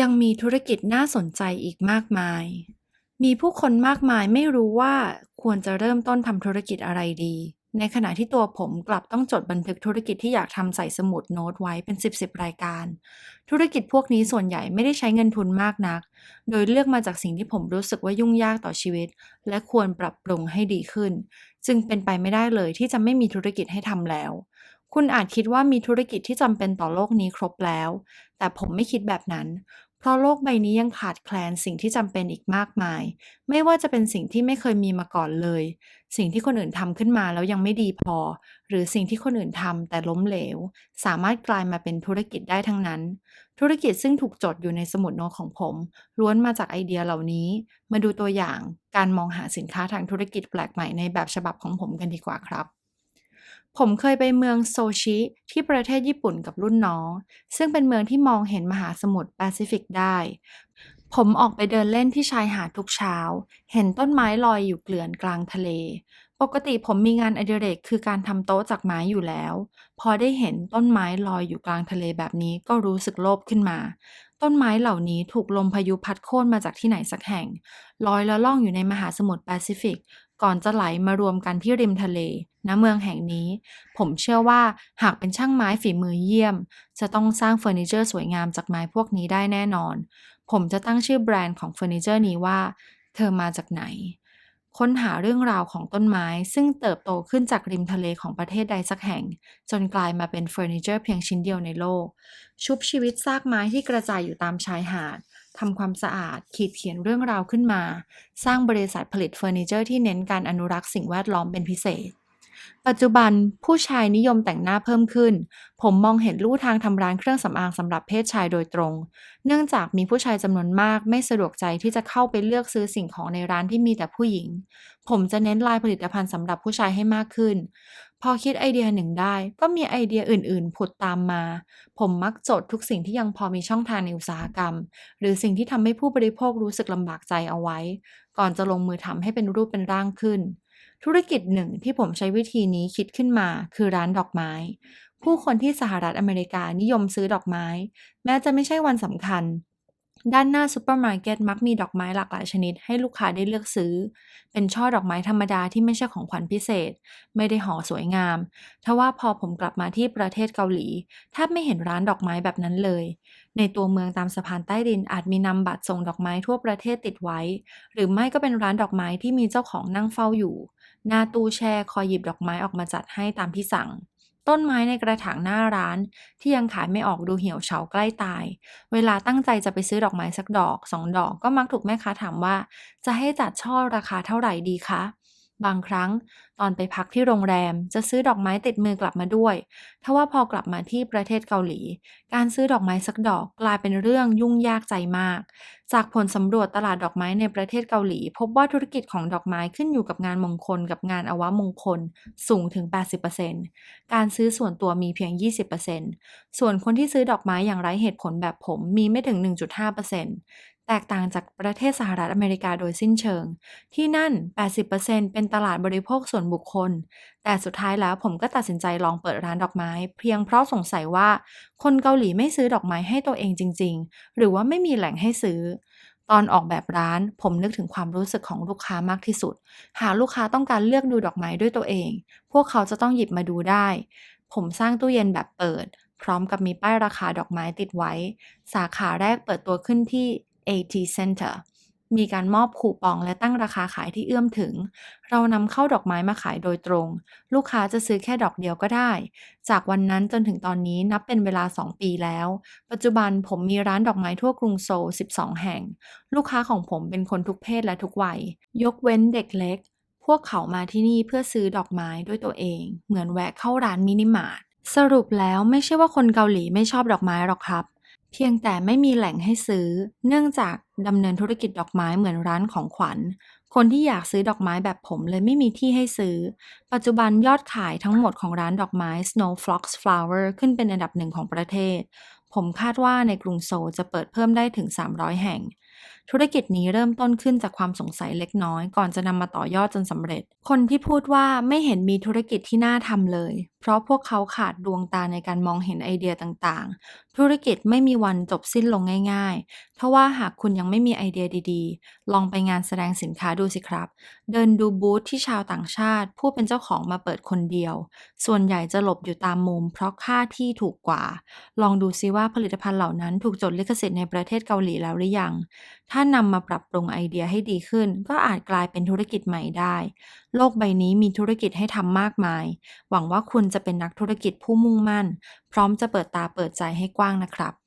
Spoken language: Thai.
ยังมีธุรกิจน่าสนใจอีกมากมาย มีผู้คนมากมายไม่รู้ว่าควรจะเริ่มต้นทำธุรกิจอะไรดี ในขณะที่ตัวผมกลับต้องจดบันทึกธุรกิจที่อยากทำใส่สมุดโน้ตไว้เป็น 10บสรายการ ธุรกิจพวกนี้ส่วนใหญ่ไม่ได้ใช้เงินทุนมากนัก โดยเลือกมาจากสิ่งที่ผมรู้สึกว่ายุ่งยากต่อชีวิต และควรปรับปรุงให้ดีขึ้น จึงเป็นไปไม่ได้เลยที่จะไม่มีธุรกิจให้ทำแล้ว คุณอาจคิดว่ามีธุรกิจที่จำเป็นต่อโลกนี้ครบแล้ว แต่ผมไม่คิดแบบนั้น เพราะโลกใบนี้ยังขาดแคลนสิ่งที่จำเป็นอีกมากมาย ไม่ว่าจะเป็นสิ่งที่ไม่เคยมีมาก่อนเลย สิ่งที่คนอื่นทำขึ้นมาแล้วยังไม่ดีพอ หรือสิ่งที่คนอื่นทำแต่ล้มเหลว สามารถกลายมาเป็นธุรกิจได้ทั้งนั้น ธุรกิจซึ่งถูกจดอยู่ในสมุดโน้ตของผม ล้วนมาจากไอเดียเหล่านี้ มาดูตัวอย่างการมองหาสินค้าทางธุรกิจแปลกใหม่ในแบบฉบับของผมกันดีกว่าครับ ผมเคยไปเมืองโซชิที่ประเทศญี่ปุ่นกับรุ่นน้อง ซึ่งเป็นเมืองที่มองเห็นมหาสมุทรแปซิฟิกได้ ผมออกไปเดินเล่นที่ชายหาดทุกเช้า เห็นต้นไม้ลอยอยู่เกลื่อนกลางทะเล ปกติผมมีงานอดิเรกคือการทำโต๊ะจากไม้อยู่แล้ว พอได้เห็นต้นไม้ลอยอยู่กลางทะเลแบบนี้ก็รู้สึกโลภขึ้นมา ต้นไม้เหล่านี้ถูกลมพายุพัดโค่นมาจากที่ไหนสักแห่ง ลอยแล้วล่องอยู่ในมหาสมุทรแปซิฟิก ก่อนจะไหลมารวมกันที่ริมทะเลณเมืองแห่งนี้ ผมเชื่อว่าหากเป็นช่างไม้ฝีมือเยี่ยม จะต้องสร้างเฟอร์นิเจอร์สวยงามจากไม้พวกนี้ได้แน่นอน ผมจะตั้งชื่อแบรนด์ของเฟอร์นิเจอร์นี้ว่า เธอมาจากไหน ค้นหาเรื่องราวของต้นไม้ ซึ่งเติบโตขึ้นจากริมทะเลของประเทศใดสักแห่ง จนกลายมาเป็นเฟอร์นิเจอร์เพียงชิ้นเดียวในโลก ชุบชีวิตซากไม้ที่กระจายอยู่ตามชายหาด ทำความสะอาด ขีดเขียนเรื่องราวขึ้นมา สร้างบริษัทผลิตเฟอร์นิเจอร์ที่เน้นการอนุรักษ์สิ่งแวดล้อมเป็นพิเศษ ปัจจุบันผู้ชายนิยมแต่งหน้าเพิ่มขึ้น ผมมองเห็นลู่ทางทำร้านเครื่องสำอางสำหรับเพศชายโดยตรง เนื่องจากมีผู้ชายจำนวนมากไม่สะดวกใจที่จะเข้าไปเลือกซื้อสิ่งของในร้านที่มีแต่ผู้หญิง ผมจะเน้นลายผลิตภัณฑ์สำหรับผู้ชายให้มากขึ้น พอคิดไอเดียหนึ่งได้ ก็มีไอเดียอื่นๆ ผุดตามมา ผมมักจดทุกสิ่งที่ยังพอมีช่องทางในอุตสาหกรรม หรือสิ่งที่ทำให้ผู้บริโภครู้สึกลำบากใจเอาไว้ ก่อนจะลงมือทำให้เป็นรูปเป็นร่างขึ้น ธุรกิจหนึ่งที่ผมใช้วิธีนี้คิดขึ้นมาคือร้านดอกไม้ ผู้คนที่สหรัฐอเมริกานิยมซื้อดอกไม้ แม้จะไม่ใช่วันสำคัญ ด้านหน้าซูเปอร์มาร์เก็ตมักมีดอกไม้หลากหลายชนิดให้ลูกค้าได้เลือกซื้อ เป็นช่อดอกไม้ธรรมดาที่ไม่ใช่ของขวัญพิเศษ ไม่ได้ห่อสวยงาม ทว่าพอผมกลับมาที่ประเทศเกาหลีแทบไม่เห็นร้านดอกไม้แบบนั้นเลย ในตัวเมืองตามสะพานใต้ดินอาจมีนำบัตรส่งดอกไม้ทั่วประเทศติดไว้ หรือไม่ก็เป็นร้านดอกไม้ที่มีเจ้าของนั่งเฝ้าอยู่ หน้าตู้แช่คอยหยิบดอกไม้ออกมาจัดให้ตามที่สั่ง ต้นไม้ในกระถางหน้าร้าน ที่ยังขายไม่ออกดูเหี่ยวเฉาใกล้ตาย เวลาตั้งใจจะไปซื้อดอกไม้สักดอกสองดอกก็มักถูกแม่ค้าถามว่า จะให้จัดช่อราคาเท่าไหร่ดีคะ บางครั้งตอนไปพักที่โรงแรมจะซื้อดอกไม้ติดมือกลับมาด้วยทว่าพอกลับมาที่ประเทศเกาหลี การซื้อดอกไม้สักดอกกลายเป็นเรื่องยุ่งยากใจมาก จากผลสำรวจตลาดดอกไม้ในประเทศเกาหลี พบว่าธุรกิจของดอกไม้ขึ้นอยู่กับงานมงคลกับงานอวมงคล สูงถึง 80%การซื้อส่วนตัวมีเพียง 20%ส่วนคนที่ซื้อดอกไม้อย่างไร้เหตุผลแบบผมมีไม่ถึง 1.5% แตกต่างจากประเทศสหรัฐอเมริกาโดยสิ้นเชิง ที่นั่น 80%เป็นตลาดบริโภคส่วนบุคคล แต่สุดท้ายแล้วผมก็ตัดสินใจลองเปิดร้านดอกไม้ เพียงเพราะสงสัยว่า คนเกาหลีไม่ซื้อดอกไม้ให้ตัวเองจริง ๆ หรือว่าไม่มีแหล่งให้ซื้อ ตอนออกแบบร้าน ผมนึกถึงความรู้สึกของลูกค้ามากที่สุด หากลูกค้าต้องการเลือกดูดอกไม้ด้วยตัวเอง พวกเขาจะต้องหยิบมาดูได้ ผมสร้างตู้เย็นแบบเปิด พร้อมกับมีป้ายราคาดอกไม้ติดไว้ สาขาแรกเปิดตัวขึ้นที่ AT Center มีการมอบคูปองและตั้งราคาขายที่เอื้อมถึง เรานำเข้าดอกไม้มาขายโดยตรง ลูกค้าจะซื้อแค่ดอกเดียวก็ได้ จากวันนั้นจนถึงตอนนี้นับเป็นเวลา 2 ปีแล้ว ปัจจุบันผมมีร้านดอกไม้ทั่วกรุงโซล 12 แห่ง ลูกค้าของผมเป็นคนทุกเพศและทุกวัย ยกเว้นเด็กเล็ก พวกเขามาที่นี่เพื่อซื้อดอกไม้ด้วยตัวเอง เหมือนแวะเข้าร้านมินิมาร์ท สรุปแล้วไม่ใช่ว่าคนเกาหลีไม่ชอบดอกไม้หรอกครับ เพียงแต่ไม่มีแหล่งให้ซื้อ เนื่องจากดำเนินธุรกิจดอกไม้เหมือนร้านของขวัญ คนที่อยากซื้อดอกไม้แบบผมเลยไม่มีที่ให้ซื้อ ปัจจุบันยอดขายทั้งหมดของร้านดอกไม้ Snow Flux Flower ขึ้นเป็นอันดับหนึ่งของประเทศ ผมคาดว่าในกรุงโซลจะเปิดเพิ่มได้ถึง 300 แห่งธุรกิจนี้เริ่มต้นขึ้นจากความสงสัยเล็กน้อย ก่อนจะนำมาต่อยอดจนสำเร็จ คนที่พูดว่าไม่เห็นมีธุรกิจที่น่าทำเลย เพราะพวกเขาขาดดวงตาในการมองเห็นไอเดียต่างๆ ธุรกิจไม่มีวันจบสิ้นลงง่ายๆ เพราะว่าหากคุณยังไม่มีไอเดียดีๆ ลองไปงานแสดงสินค้าดูสิครับ เดินดูบูธที่ชาวต่างชาติ ผู้เป็นเจ้าของมาเปิดคนเดียว ส่วนใหญ่จะหลบอยู่ตามมุม เพราะค่าที่ถูกกว่า ลองดูซิว่าผลิตภัณฑ์เหล่านั้นถูกจดลิขสิทธิ์ในประเทศเกาหลีแล้วหรือยังถ้านำมาปรับปรุงไอเดียให้ดีขึ้น ก็อาจกลายเป็นธุรกิจใหม่ได้ โลกใบนี้มีธุรกิจให้ทำมากมาย หวังว่าคุณจะเป็นนักธุรกิจผู้มุ่งมั่น พร้อมจะเปิดตาเปิดใจให้กว้างนะครับ